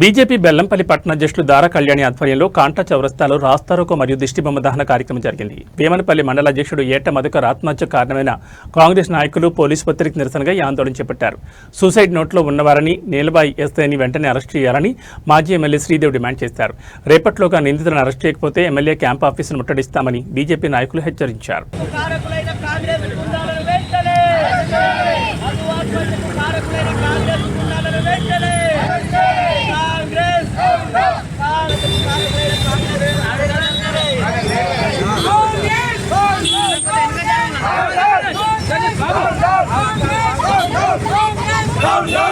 BJP Bellampalli పట్టణ అధ్యక్షులు దార కళ్యాణి ఆధ్వర్యంలో కాంటా చౌరస్తాలో రాస్తారోకో మరియు దిష్టిబొమ్మ దహన కార్యక్రమం జరిగింది. వేమనపల్లి మండల అధ్యక్షుడు ఏట మధుకర్ ఆత్మహత్య కారణమైన కాంగ్రెస్ నాయకులు పోలీసు ఒత్తిడికి నిరసనగా ఈ ఆందోళన చేపట్టారు. సూసైడ్ నోట్లో ఉన్నవారని నీలబాయి ఎస్ఐని వెంటనే అరెస్ట్ చేయాలని మాజీ ఎమ్మెల్యే శ్రీదేవ్ డిమాండ్ చేశారు. రేపట్లోగా నిందితులను అరెస్ట్ చేయకపోతే ఎమ్మెల్యే క్యాంప్ ఆఫీసును ముట్టడిస్తామని బీజేపీ నాయకులు హెచ్చరించారు. వెంటనే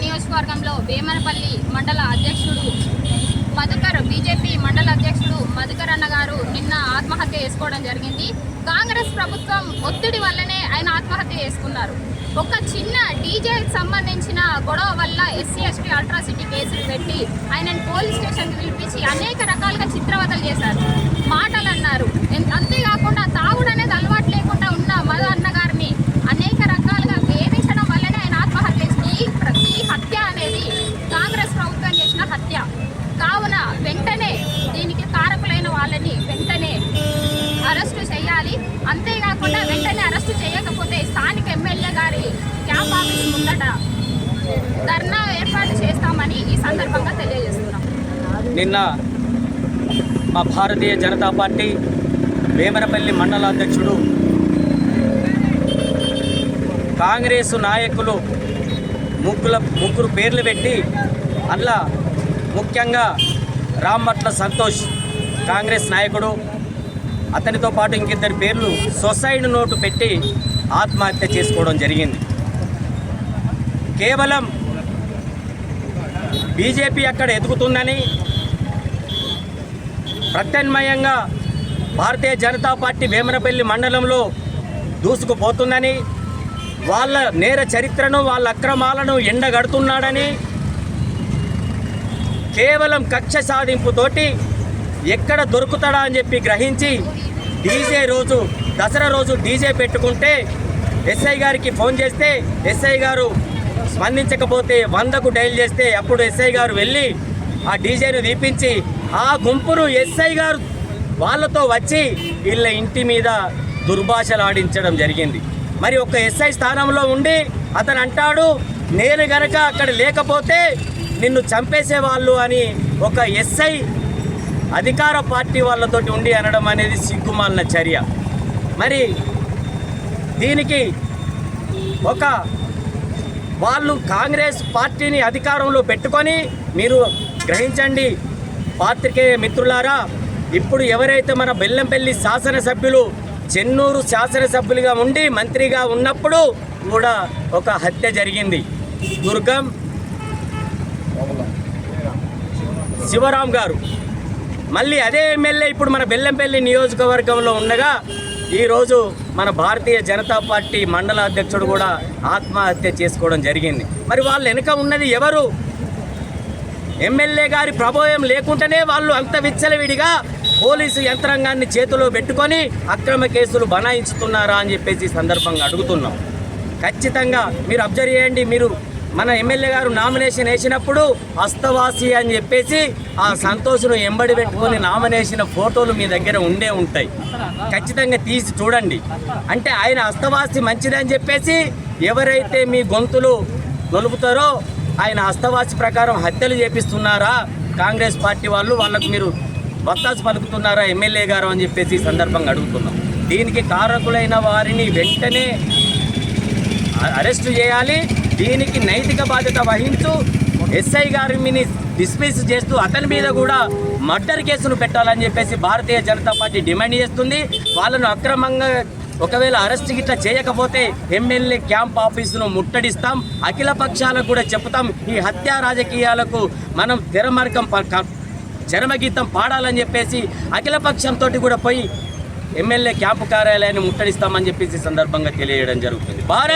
నియోజకవర్గంలో వేమనపల్లి మండల అధ్యక్షుడు మధుకర్ బీజేపీ మండల అధ్యక్షుడు మధుకర్ అన్న గారు నిన్న ఆత్మహత్య చేసుకోవడం జరిగింది. కాంగ్రెస్ ప్రభుత్వం ఒత్తిడి వల్లనే ఆయన ఆత్మహత్య చేసుకున్నారు. ఒక చిన్న డీజేకి సంబంధించిన గొడవ వల్ల ఎస్సీ ఎస్టీ అల్ట్రాసిటీ కేసులు పెట్టి ఆయనను పోలీస్ స్టేషన్కి పిలిపించి అనేక రకాలుగా చిత్రవతలు చేశారు. మాటలు అన్నారు. అంతేకాకుండా తాగుడు సందర్భంగా తెలియజేస్తున్నాం. నిన్న మా భారతీయ జనతా పార్టీ వేమనపల్లి మండల అధ్యక్షుడు కాంగ్రెస్ నాయకులు ముగ్గుల ముగ్గురు పేర్లు పెట్టి అందులో ముఖ్యంగా రామ్మట్ల సంతోష్ కాంగ్రెస్ నాయకుడు అతనితో పాటు ఇంకిద్దరి పేర్లు సొసైడ్ నోటు పెట్టి ఆత్మహత్య చేసుకోవడం జరిగింది. కేవలం బీజేపీ అక్కడ ఎదుగుతుందని ప్రత్యామ్నాయంగా భారతీయ జనతా పార్టీ వేమనపల్లి మండలంలో దూసుకుపోతుందని వాళ్ళ నేర చరిత్రను వాళ్ళ అక్రమాలను ఎండగడుతున్నాడని కేవలం కక్ష సాధింపుతోటి ఎక్కడ దొరుకుతాడా అని చెప్పి గ్రహించి డీజే రోజు దసరా రోజు డీజే పెట్టుకుంటే ఎస్ఐ గారికి ఫోన్ చేస్తే ఎస్ఐ గారు స్పందించకపోతే వందకు డైల్ చేస్తే అప్పుడు ఎస్ఐ గారు వెళ్ళి ఆ డీజేను తీపించి ఆ గుంపును ఎస్ఐ గారు వాళ్ళతో వచ్చి వీళ్ళ ఇంటి మీద దుర్భాషలు ఆడించడం జరిగింది. మరి ఒక ఎస్ఐ స్థానంలో ఉండి అతను అంటాడు నేను గనక అక్కడ లేకపోతే నిన్ను చంపేసేవాళ్ళు అని ఒక ఎస్ఐ అధికార పార్టీ వాళ్ళతోటి ఉండి అనడం అనేది సిగ్గుమాలిన చర్య. మరి దీనికి ఒక వాళ్ళు కాంగ్రెస్ పార్టీని అధికారంలో పెట్టుకొని మీరు గ్రహించండి. పాత్రికేయ మిత్రులారా ఇప్పుడు ఎవరైతే మన బెల్లంపల్లి శాసనసభ్యులు చెన్నూరు శాసనసభ్యులుగా ఉండి మంత్రిగా ఉన్నప్పుడు కూడా ఒక హత్య జరిగింది. దుర్గం శివరాం గారు. మళ్ళీ అదే ఎమ్మెల్యే ఇప్పుడు మన బెల్లంపల్లి నియోజకవర్గంలో ఉండగా ఈరోజు మన భారతీయ జనతా పార్టీ మండల అధ్యక్షుడు కూడా ఆత్మహత్య చేసుకోవడం జరిగింది. మరి వాళ్ళ వెనుక ఉన్నది ఎవరు? ఎమ్మెల్యే గారి ప్రభావం లేకుంటేనే వాళ్ళు అంత విచ్చలవిడిగా పోలీసు యంత్రాంగాన్ని చేతిలో పెట్టుకొని అక్రమ కేసులు బనాయించుతున్నారా అని చెప్పేసి సందర్భంగా అడుగుతున్నాం. ఖచ్చితంగా మీరు అబ్జర్వ్ చేయండి మీరు మన ఎమ్మెల్యే గారు నామినేషన్ వేసినప్పుడు అస్తవాసి అని చెప్పేసి ఆ సంతోషును ఎంబడి పెట్టుకొని నామినేషన్ ఫోటోలు మీ దగ్గర ఉండే ఉంటాయి. ఖచ్చితంగా తీసి చూడండి. అంటే ఆయన అస్తవాసి మంచిదని చెప్పేసి ఎవరైతే మీ గొంతులు నొలుపుతారో ఆయన హస్తవాసి ప్రకారం హత్యలు చేపిస్తున్నారా? కాంగ్రెస్ పార్టీ వాళ్ళు వాళ్ళకు మీరు వత్తాసు పలుకుతున్నారా ఎమ్మెల్యే గారు అని చెప్పేసి ఈ సందర్భంగా అడుగుతున్నాం. దీనికి కారకులైన వారిని వెంటనే అరెస్టు చేయాలి. దీనికి నైతిక బాధ్యత వహించు. ఎస్ఐ గారిని డిస్మిస్ చేస్తూ అతని మీద కూడా మర్డర్ కేసును పెట్టాలని చెప్పేసి భారతీయ జనతా పార్టీ డిమాండ్ చేస్తుంది. వాళ్ళను అక్రమంగా ఒకవేళ అరెస్ట్ గిట్లా చేయకపోతే ఎమ్మెల్యే క్యాంప్ ఆఫీసును ముట్టడిస్తాం. అఖిల పక్షాలకు కూడా చెప్తాం ఈ హత్యా రాజకీయాలకు మనం తెరమార్గం ప- చరమగీతం పాడాలని చెప్పేసి అఖిల పక్షంతో కూడా పోయి ఎమ్మెల్యే క్యాంపు కార్యాలయాన్ని ముట్టడిస్తామని చెప్పేసి సందర్భంగా తెలియడం జరుగుతుంది. భారత్